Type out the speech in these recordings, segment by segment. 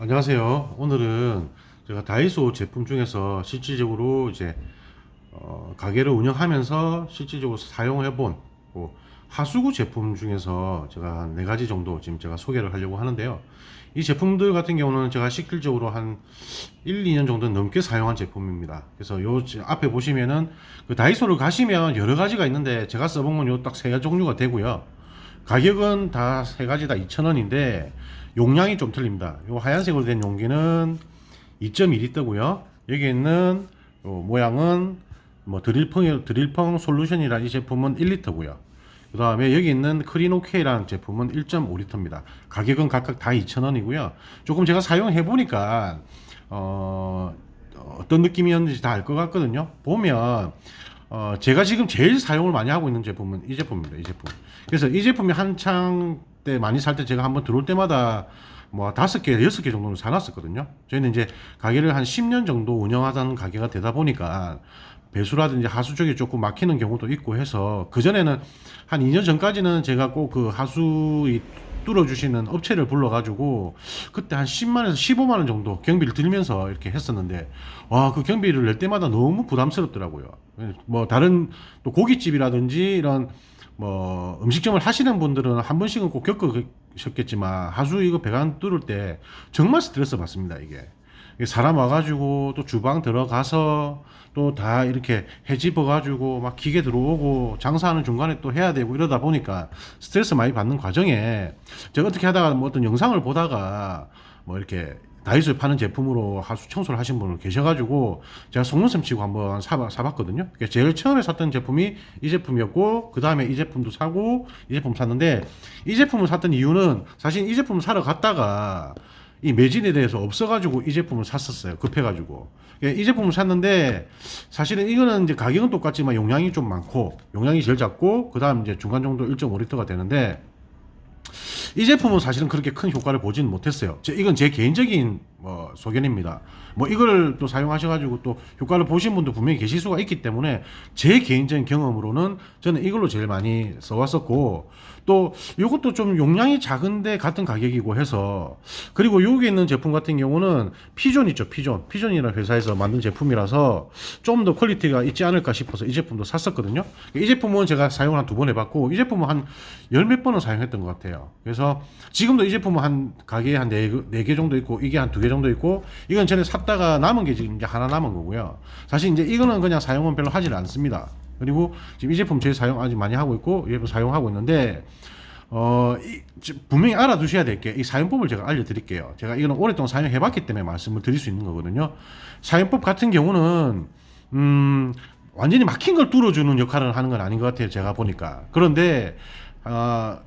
안녕하세요. 오늘은 제가 다이소 제품 중에서 실질적으로 이제 어, 가게를 운영하면서 실질적으로 사용해본 뭐 하수구 제품 중에서 제가 한 네 가지 정도 지금 제가 소개를 하려고 하는데요. 이 제품들 같은 경우는 제가 실질적으로 한 1, 2년 정도 넘게 사용한 제품입니다. 그래서 요 지- 앞에 보시면은 그 다이소를 가시면 여러 가지가 있는데 제가 써본 건 요 딱세 가지 종류가 되고요. 가격은 다 세 가지 다 2,000원인데 용량이 좀 틀립니다. 요 하얀색으로 된 용기는 2.2리터고요. 여기 있는 요 모양은 뭐 드릴펑 드릴펑 솔루션이라는 이 제품은 1리터고요. 그 다음에 여기 있는 크리노케이라는 제품은 1.5리터입니다. 가격은 각각 다 2,000원이고요. 조금 제가 사용해 보니까 어, 어떤 느낌이었는지 다 알 것 같거든요. 보면 어, 제가 지금 제일 사용을 많이 하고 있는 제품은 이 제품입니다. 이 제품. 그래서 이 제품이 한창 때 많이 살 때 제가 한번 들어올 때마다 뭐 다섯 개, 여섯 개 정도는 사놨었거든요. 저희는 이제 가게를 한 10년 정도 운영하던 가게가 되다 보니까 배수라든지 하수 쪽이 조금 막히는 경우도 있고 해서 그전에는 한 2년 전까지는 제가 꼭 그 하수 이 뚫어주시는 업체를 불러가지고 그때 한 10만에서 15만원 정도 경비를 들면서 이렇게 했었는데 와 그 경비를 낼 때마다 너무 부담스럽더라고요. 뭐 다른 또 고깃집이라든지 이런 뭐 음식점을 하시는 분들은 한 번씩은 꼭 겪으셨겠지만 하수 이거 배관 뚫을 때 정말 스트레스 받습니다 이게. 사람 와가지고 또 주방 들어가서 또 다 이렇게 해집어가지고 막 기계 들어오고 장사하는 중간에 또 해야 되고 이러다 보니까 스트레스 많이 받는 과정에 제가 어떻게 하다가 뭐 어떤 영상을 보다가 뭐 이렇게 다이소에 파는 제품으로 하수 청소를 하신 분을 계셔가지고 제가 속눈썹 치고 한번 사봐, 사봤거든요. 그러니까 제일 처음에 샀던 제품이 이 제품이었고 그 다음에 이 제품도 사고 이 제품 샀는데 이 제품을 샀던 이유는 사실 이 제품을 사러 갔다가 이 매진에 대해서 없어가지고 이 제품을 샀었어요. 급해가지고. 예, 이 제품을 샀는데 사실은 이거는 이제 가격은 똑같지만 용량이 좀 많고 용량이 제일 작고 그 다음 이제 중간 정도 1.5리터가 되는데 이 제품은 사실은 그렇게 큰 효과를 보지는 못했어요. 제- 이건 제 개인적인 뭐 소견입니다. 뭐 이걸 또 사용하셔가지고 또 효과를 보신 분도 분명히 계실 수가 있기 때문에 제 개인적인 경험으로는 저는 이걸로 제일 많이 써왔었고 또 이것도 좀 용량이 작은데 같은 가격이고 해서 그리고 여기 있는 제품 같은 경우는 피존 있죠 피존 피존이라는 회사에서 만든 제품이라서 좀 더 퀄리티가 있지 않을까 싶어서 이 제품도 샀었거든요. 이 제품은 제가 사용을 한 두 번 해봤고 이 제품은 한 열 몇 번은 사용했던 것 같아요. 그래서 지금도 이 제품은 한 가게에 한 네 개 정도 있고 이게 한 두 개 정도 있고 이건 전에 샀다가 남은 게 지금 이제 하나 남은 거고요. 사실 이제 이거는 그냥 사용은 별로 하질 않습니다. 그리고 지금 이 제품 제일 사용 아주 많이 하고 있고 이 제품 사용하고 있는데 어, 이, 지- 분명히 알아두셔야 될 게 이 사용법을 제가 알려드릴게요. 제가 이거는 오랫동안 사용해봤기 때문에 말씀을 드릴 수 있는 거거든요. 사용법 같은 경우는 음, 완전히 막힌 걸 뚫어주는 역할을 하는 건 아닌 것 같아요. 제가 보니까. 그런데 아,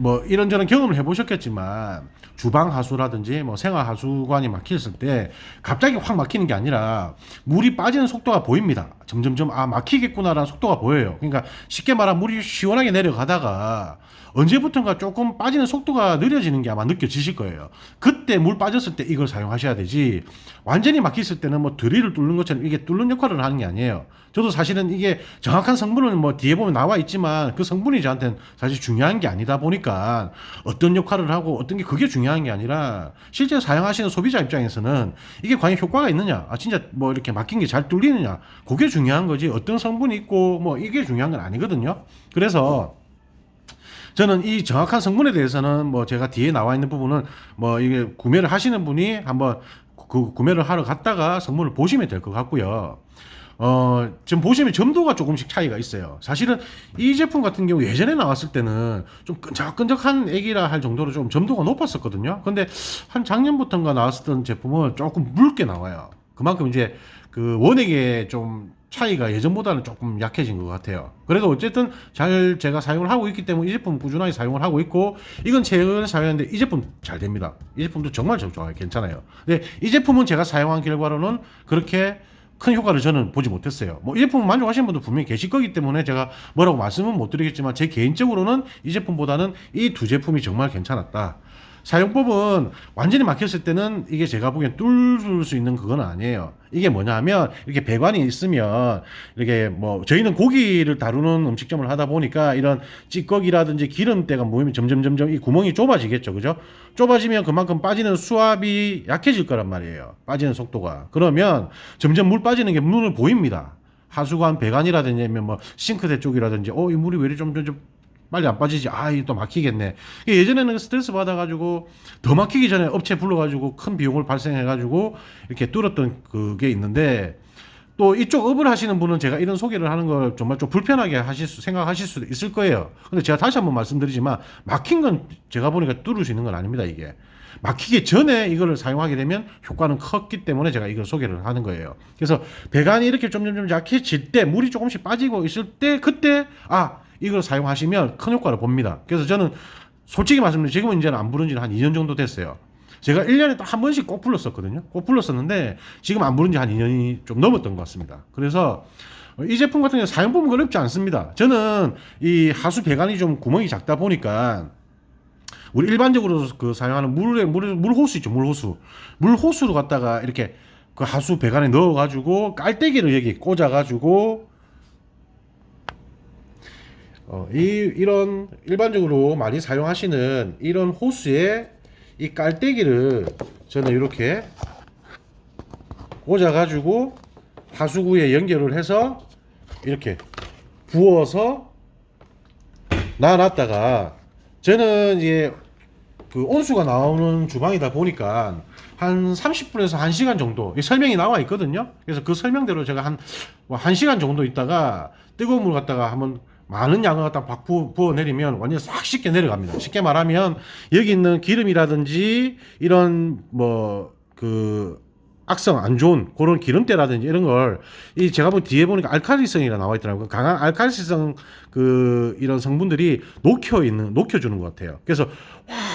뭐 이런저런 경험을 해보셨겠지만 주방 하수라든지 뭐 생활 하수관이 막혔을 때 갑자기 확 막히는 게 아니라 물이 빠지는 속도가 보입니다. 점점점 아 막히겠구나라는 속도가 보여요. 그러니까 쉽게 말하면 물이 시원하게 내려가다가 언제부턴가 조금 빠지는 속도가 느려지는 게 아마 느껴지실 거예요. 그때 물 빠졌을 때 이걸 사용하셔야 되지 완전히 막혔을 때는 뭐 드릴을 뚫는 것처럼 이게 뚫는 역할을 하는 게 아니에요. 저도 사실은 이게 정확한 성분은 뭐 뒤에 보면 나와 있지만 그 성분이 저한테는 사실 중요한 게 아니다 보니까 어떤 역할을 하고 어떤 게 그게 중요한 게 아니라 실제 사용하시는 소비자 입장에서는 이게 과연 효과가 있느냐, 아 진짜 뭐 이렇게 막힌 게 잘 뚫리느냐, 그게 중요한 거지 어떤 성분이 있고 뭐 이게 중요한 건 아니거든요. 그래서 저는 이 정확한 성분에 대해서는 뭐 제가 뒤에 나와 있는 부분은 뭐 이게 구매를 하시는 분이 한번 그 구매를 하러 갔다가 성분을 보시면 될 것 같고요. 어, 지금 보시면 점도가 조금씩 차이가 있어요. 사실은 이 제품 같은 경우 예전에 나왔을 때는 좀 끈적끈적한 애기라 할 정도로 좀 점도가 높았었거든요. 근데 한 작년부터인가 나왔었던 제품은 조금 묽게 나와요. 그만큼 이제 그 원액의 좀 차이가 예전보다는 조금 약해진 것 같아요. 그래도 어쨌든 잘 제가 사용을 하고 있기 때문에 이 제품 꾸준하게 사용을 하고 있고 이건 최근에 사용했는데 이 제품 잘 됩니다. 이 제품도 정말 좀 좋아요. 괜찮아요. 근데 이 제품은 제가 사용한 결과로는 그렇게 큰 효과를 저는 보지 못했어요. 뭐 이 제품 만족하시는 분도 분명히 계실 거기 때문에 제가 뭐라고 말씀은 못 드리겠지만 제 개인적으로는 이 제품보다는 이 두 제품이 정말 괜찮았다. 사용법은 완전히 막혔을 때는 이게 제가 보기엔 뚫을 수 있는 그건 아니에요. 이게 뭐냐 하면 이렇게 배관이 있으면 이렇게 뭐 저희는 고기를 다루는 음식점을 하다 보니까 이런 찌꺼기라든지 기름때가 모이면 점점 점점 이 구멍이 좁아지겠죠. 그죠? 좁아지면 그만큼 빠지는 수압이 약해질 거란 말이에요. 빠지는 속도가. 그러면 점점 물 빠지는 게 눈을 보입니다. 하수관 배관이라든지 아니면 뭐 싱크대 쪽이라든지 어 이 물이 왜 이리 좀, 좀, 좀 빨리 안 빠지지. 아 이거 또 막히겠네. 예전에는 스트레스 받아가지고 더 막히기 전에 업체 불러가지고 큰 비용을 발생해가지고 이렇게 뚫었던 그게 있는데 또 이쪽 업을 하시는 분은 제가 이런 소개를 하는 걸 정말 좀 불편하게 하실 수 생각하실 수도 있을 거예요. 근데 제가 다시 한번 말씀드리지만 막힌 건 제가 보니까 뚫을 수 있는 건 아닙니다 이게. 막히기 전에 이거를 사용하게 되면 효과는 컸기 때문에 제가 이걸 소개를 하는 거예요. 그래서 배관이 이렇게 점점점 약해질 때 물이 조금씩 빠지고 있을 때 그때 아 이걸 사용하시면 큰 효과를 봅니다. 그래서 저는 솔직히 말씀드리면 지금은 이제는 안 부른 지는 한 2년 정도 됐어요. 제가 1년에 딱 한 번씩 꼭 불렀었거든요. 꼭 불렀었는데 지금 안 부른 지 한 2년이 좀 넘었던 것 같습니다. 그래서 이 제품 같은 경우 사용법은 어렵지 않습니다. 저는 이 하수 배관이 좀 구멍이 작다 보니까 우리 일반적으로 그 사용하는 물에 물, 물 호수 있죠 물 호수 물 호수로 갖다가 이렇게 그 하수 배관에 넣어가지고 깔때기를 여기 꽂아가지고 어, 이 이런 일반적으로 많이 사용하시는 이런 호수에 이 깔때기를 저는 이렇게 꽂아 가지고 하수구에 연결을 해서 이렇게 부어서 놔놨다가 저는 이제 그 온수가 나오는 주방이다 보니까 한 30분에서 1시간 정도 이 설명이 나와 있거든요. 그래서 그 설명대로 제가 한, 뭐 1시간 정도 있다가 뜨거운 물 갖다가 한번 많은 양을 갖다 박 부어, 내리면 완전 싹 쉽게 내려갑니다. 쉽게 말하면 여기 있는 기름이라든지 이런 뭐그 악성 안 좋은 그런 기름때라든지 이런 걸 이 제가 본 뒤에 보니까 알칼리성이라 나와 있더라고요. 강한 알칼리성 그 이런 성분들이 녹혀 있는 녹여 주는 것 같아요. 그래서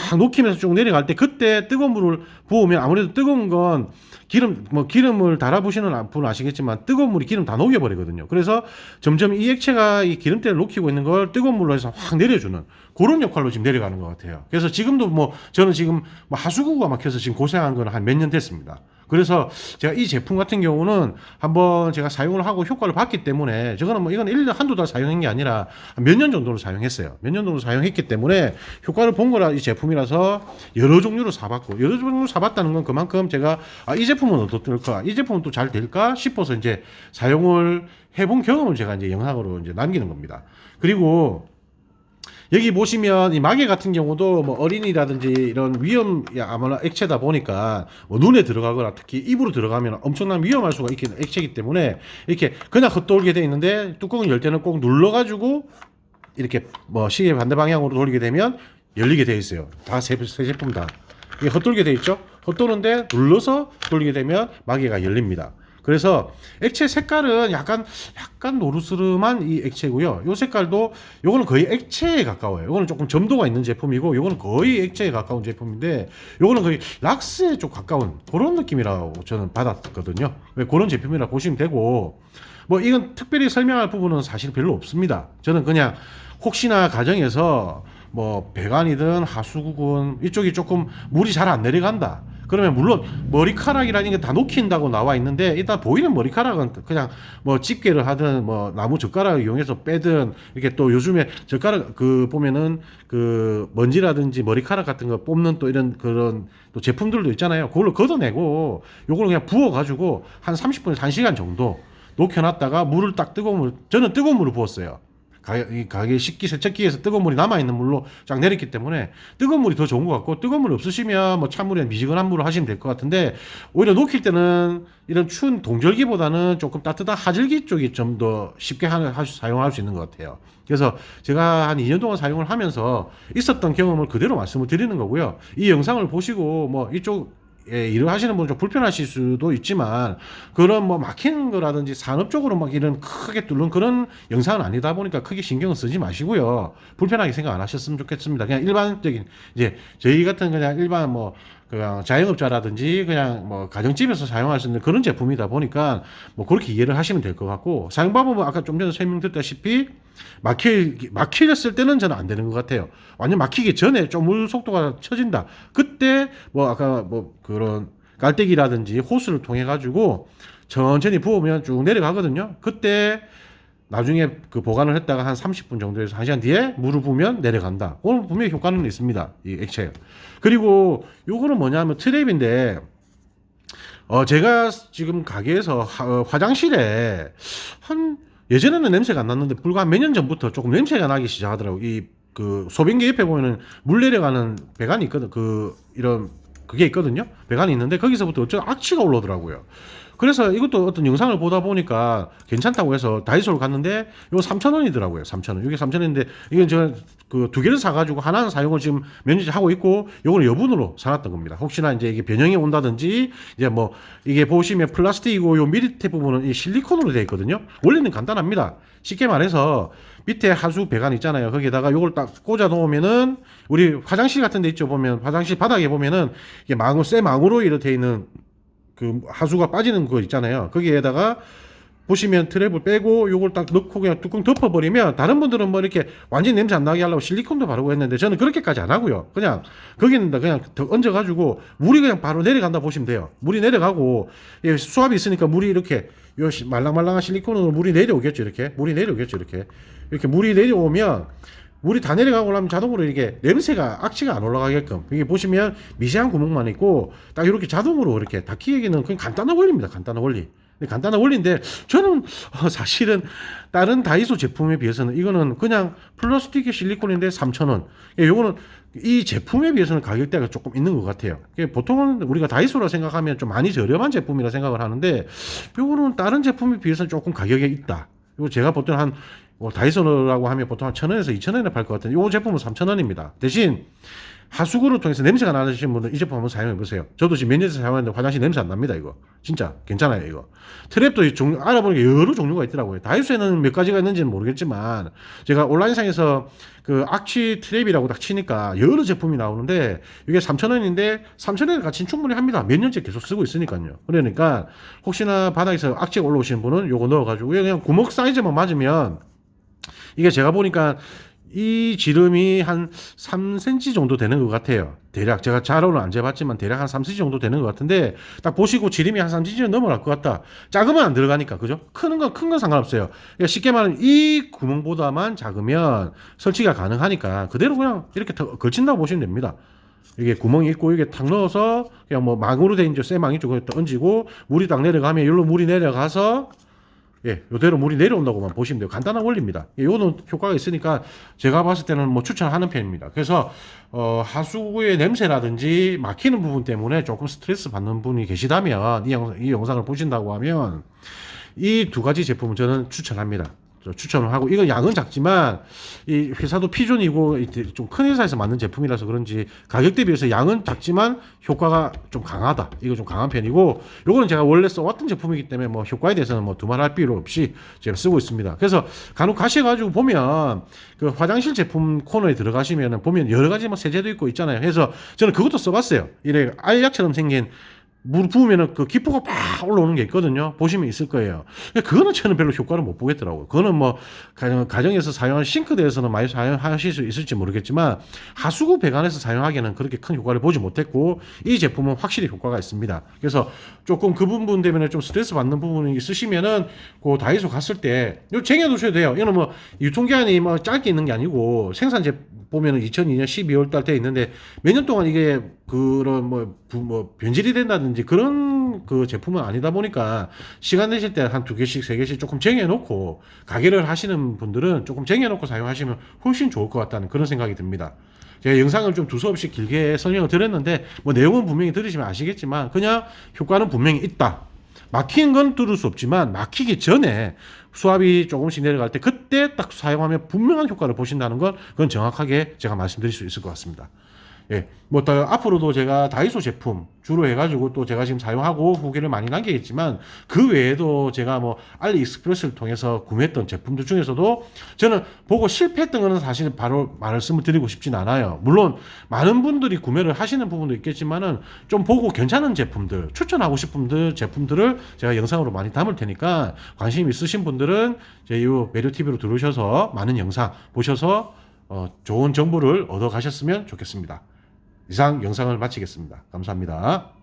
확 녹히면서 쭉 내려갈 때 그때 뜨거운 물을 부으면 아무래도 뜨거운 건 기름 뭐 기름을 달아 보시는 분은 아시겠지만 뜨거운 물이 기름 다 녹여 버리거든요. 그래서 점점 이 액체가 이 기름때를 녹이고 있는 걸 뜨거운 물로 해서 확 내려주는 그런 역할로 지금 내려가는 것 같아요. 그래서 지금도 뭐 저는 지금 뭐 하수구가 막혀서 지금 고생한 건 한 몇 년 됐습니다. 그래서 제가 이 제품 같은 경우는 한번 제가 사용을 하고 효과를 봤기 때문에 저거는 뭐 이건 1년 한두 달 사용한 게 아니라 몇 년 정도를 사용했어요. 몇 년 정도 사용했기 때문에 효과를 본 거라 이 제품이라서 여러 종류로 사봤고 여러 종류로 사봤다는 건 그만큼 제가 아, 이 제품은 어떨까? 이 제품은 또 잘 될까 싶어서 이제 사용을 해본 경험을 제가 이제 영상으로 이제 남기는 겁니다. 그리고 여기 보시면 이 마개 같은 경우도 뭐 어린이라든지 이런 위험 아무나 액체다 보니까 뭐 눈에 들어가거나 특히 입으로 들어가면 엄청난 위험할 수가 있는 액체이기 때문에 이렇게 그냥 헛돌게 돼 있는데 뚜껑을 열 때는 꼭 눌러가지고 이렇게 뭐 시계 반대 방향으로 돌리게 되면 열리게 돼 있어요. 다세 제품 다 이게 헛돌게 돼 있죠. 헛도는데 눌러서 돌리게 되면 마개가 열립니다. 그래서 액체 색깔은 약간 약간 노르스름한 이 액체고요. 요 색깔도 요거는 거의 액체에 가까워요. 요거는 조금 점도가 있는 제품이고 요거는 거의 액체에 가까운 제품인데 요거는 거의 락스에 좀 가까운 그런 느낌이라고 저는 받았거든요. 왜 그런 제품이라 보시면 되고 뭐 이건 특별히 설명할 부분은 사실 별로 없습니다. 저는 그냥 혹시나 가정에서 뭐 배관이든 하수구든 이쪽이 조금 물이 잘 안 내려간다. 그러면 물론 머리카락이라는 게 다 녹힌다고 나와 있는데 일단 보이는 머리카락은 그냥 뭐 집게를 하든 뭐 나무 젓가락을 이용해서 빼든 이렇게 또 요즘에 젓가락 그 보면은 그 먼지라든지 머리카락 같은 거 뽑는 또 이런 그런 또 제품들도 있잖아요. 그걸로 걷어내고 요걸 그냥 부어 가지고 한 30분에서 1시간 정도 녹여놨다가 물을 딱 뜨거운 물 저는 뜨거운 물을 부었어요. 가게, 가게 식기 세척기에서 뜨거운 물이 남아있는 물로 쫙 내렸기 때문에 뜨거운 물이 더 좋은 것 같고 뜨거운 물 없으시면 뭐 찬물이나 미지근한 물을 하시면 될 것 같은데 오히려 녹일 때는 이런 추운 동절기보다는 조금 따뜻한 하절기 쪽이 좀 더 쉽게 하, 하, 사용할 수 있는 것 같아요. 그래서 제가 한 2년 동안 사용을 하면서 있었던 경험을 그대로 말씀을 드리는 거고요. 이 영상을 보시고 뭐 이쪽 예, 일을 하시는 분은 좀 불편하실 수도 있지만 그런 뭐 막히는 거라든지 산업적으로 막 이런 크게 뚫는 그런 영상은 아니다 보니까 크게 신경을 쓰지 마시고요. 불편하게 생각 안 하셨으면 좋겠습니다. 그냥 일반적인 이제 저희 같은 그냥 일반 뭐 그냥 자영업자라든지 그냥 뭐 가정집에서 사용할 수 있는 그런 제품이다 보니까 뭐 그렇게 이해를 하시면 될 것 같고 사용 방법은 아까 좀 전에 설명드렸다시피 막히 막히렸을 때는 저는 안 되는 것 같아요. 완전 막히기 전에 좀 물 속도가 처진다. 그때 뭐 아까 뭐 그런 깔때기라든지 호스를 통해 가지고 천천히 부으면 쭉 내려가거든요. 그때 나중에 그 보관을 했다가 한 30분 정도에서 1시간 뒤에 물을 부으면 내려간다. 오늘 분명히 효과는 있습니다. 이 액체. 그리고 요거는 뭐냐면 트랩인데 어 제가 지금 가게에서 하- 어, 화장실에 한 예전에는 냄새가 안 났는데 불과 몇 년 전부터 조금 냄새가 나기 시작하더라고. 이 그 소변기 옆에 보면은 물 내려가는 배관이 있거든. 그 이런 그게 있거든요. 배관이 있는데 거기서부터 어쩌 악취가 올라오더라고요. 그래서 이것도 어떤 영상을 보다 보니까 괜찮다고 해서 다이소를 갔는데 이거 3,000원이더라고요. 3,000원. 이게 3,000원인데 이건 제가 그 두 개를 사가지고 하나는 사용을 지금 몇 년째 하고 있고 요거는 여분으로 사놨던 겁니다. 혹시나 이제 이게 변형이 온다든지 이제 뭐 이게 보시면 플라스틱이고 요 밑에 부분은 이 실리콘으로 되어 있거든요. 원리는 간단합니다. 쉽게 말해서 밑에 하수 배관 있잖아요. 거기에다가 요걸 딱 꽂아 놓으면은 우리 화장실 같은 데 있죠. 보면 화장실 바닥에 보면은 이게 망으로 쇠 망으로 이렇게 돼 있는 그 하수가 빠지는 거 있잖아요. 거기에다가 보시면 트랩을 빼고 요걸 딱 넣고 그냥 뚜껑 덮어버리면 다른 분들은 뭐 이렇게 완전 냄새 안 나게 하려고 실리콘도 바르고 했는데 저는 그렇게까지 안 하고요. 그냥 거기는 그냥 더 얹어가지고 물이 그냥 바로 내려간다 보시면 돼요. 물이 내려가고 예, 수압이 있으니까 물이 이렇게 요 시- 말랑말랑한 실리콘으로 물이 내려오겠죠. 이렇게 물이 내려오겠죠. 이렇게 이렇게 물이 내려오면 물이 다 내려가고 나면 자동으로 이렇게 냄새가 악취가 안 올라가게끔 이게 보시면 미세한 구멍만 있고 딱 이렇게 자동으로 이렇게 닫히기는 그냥 간단한 원리입니다. 간단한 원리. 간단한 원리인데 저는 어, 사실은 다른 다이소 제품에 비해서는 이거는 그냥 플라스틱의 실리콘인데 3,000원. 예, 요거는 이 제품에 비해서는 가격대가 조금 있는 것 같아요. 이게 보통은 우리가 다이소라 생각하면 좀 많이 저렴한 제품이라 생각을 하는데 요거는 다른 제품에 비해서 조금 가격이 있다. 이거 제가 보통 한 뭐 다이소라고 하면 보통 한 천 원에서 이천 원에 팔 것 같은데 이 제품은 삼천 원입니다. 대신 하수구를 통해서 냄새가 나시는 분은 이 제품 한번 사용해 보세요. 저도 지금 몇 년째 사용하는데 화장실 냄새 안 납니다. 이거 진짜 괜찮아요. 이거 트랩도 종류 알아보니까 여러 종류가 있더라고요. 다이소에는 몇 가지가 있는지는 모르겠지만 제가 온라인상에서 그 악취 트랩이라고 딱 치니까 여러 제품이 나오는데 이게 3,000원인데 3,000원에 같이 충분히 합니다. 몇 년째 계속 쓰고 있으니까요. 그러니까 혹시나 바닥에서 악취가 올라오시는 분은 요거 넣어가지고 그냥 구멍 사이즈만 맞으면 이게 제가 보니까 이 지름이 한 3cm 정도 되는 것 같아요. 대략 제가 자로는 안 재봤지만 대략 한 3cm 정도 되는 것 같은데 딱 보시고 지름이 한 3cm 넘어갈 것 같다. 작으면 안 들어가니까 그죠? 크는 건 큰 건 상관없어요. 그러니까 쉽게 말하면 이 구멍보다만 작으면 설치가 가능하니까 그대로 그냥 이렇게 더 걸친다고 보시면 됩니다. 이게 구멍이 있고 이게 탁 넣어서 그냥 뭐 망으로 된 이제 쇠망이 또 얹고 물이 딱 내려가면 여기로 물이 내려가서 예, 요대로 물이 내려온다고만 보시면 돼요. 간단한 원리입니다. 예, 요는 효과가 있으니까 제가 봤을 때는 뭐 추천하는 편입니다. 그래서 어, 하수구의 냄새라든지 막히는 부분 때문에 조금 스트레스 받는 분이 계시다면 이, 영, 이 영상을 보신다고 하면 이 두 가지 제품은 저는 추천합니다. 저 추천을 하고 이건 양은 작지만 이 회사도 피존이고 좀 큰 회사에서 만든 제품이라서 그런지 가격 대비해서 양은 작지만 효과가 좀 강하다. 이거 좀 강한 편이고 요거는 제가 원래 써왔던 제품이기 때문에 뭐 효과에 대해서는 뭐 두말할 필요 없이 제가 쓰고 있습니다. 그래서 간혹 가셔가지고 보면 그 화장실 제품 코너에 들어가시면은 보면 여러 가지 뭐 세제도 있고 있잖아요. 그래서 저는 그것도 써봤어요. 이래 알약처럼 생긴 물 부으면은 그 기포가 팍 올라오는 게 있거든요. 보시면 있을 거예요. 그거는 저는 별로 효과를 못 보겠더라고요. 그거는 뭐 가정, 가정에서 사용하는 싱크대에서는 많이 사용하실 수 있을지 모르겠지만 하수구 배관에서 사용하기에는 그렇게 큰 효과를 보지 못했고 이 제품은 확실히 효과가 있습니다. 그래서 조금 그 부분 때문에 좀 스트레스 받는 부분이 있으시면은 그 다이소 갔을 때 이거 쟁여 두셔도 돼요. 이거는 뭐 유통기한이 뭐 짧게 있는 게 아니고 생산 제 보면은 2002년 12월 달 때 있는데 몇 년 동안 이게 그런 뭐, 부- 뭐 변질이 된다든지 그런 그 제품은 아니다 보니까 시간 되실 때 한 두 개씩 세 개씩 조금 쟁여 놓고 가게를 하시는 분들은 조금 쟁여 놓고 사용하시면 훨씬 좋을 것 같다는 그런 생각이 듭니다. 제가 영상을 좀 두서없이 길게 설명을 드렸는데 뭐 내용은 분명히 들으시면 아시겠지만 그냥 효과는 분명히 있다. 막히는 건 뚫을 수 없지만 막히기 전에 수압이 조금씩 내려갈 때 그때 딱 사용하면 분명한 효과를 보신다는 건 그건 정확하게 제가 말씀드릴 수 있을 것 같습니다. 예, 뭐 더 앞으로도 제가 다이소 제품 주로 해가지고 또 제가 지금 사용하고 후기를 많이 남기겠지만 그 외에도 제가 뭐 알리익스프레스를 통해서 구매했던 제품들 중에서도 저는 보고 실패했던 거는 사실 바로 말씀을 드리고 싶진 않아요. 물론 많은 분들이 구매를 하시는 부분도 있겠지만은 좀 보고 괜찮은 제품들 추천하고 싶은 분들 제품들을 제가 영상으로 많이 담을 테니까 관심 있으신 분들은 제이 매료 TV로 들어오셔서 많은 영상 보셔서 어, 좋은 정보를 얻어 가셨으면 좋겠습니다. 이상 영상을 마치겠습니다. 감사합니다.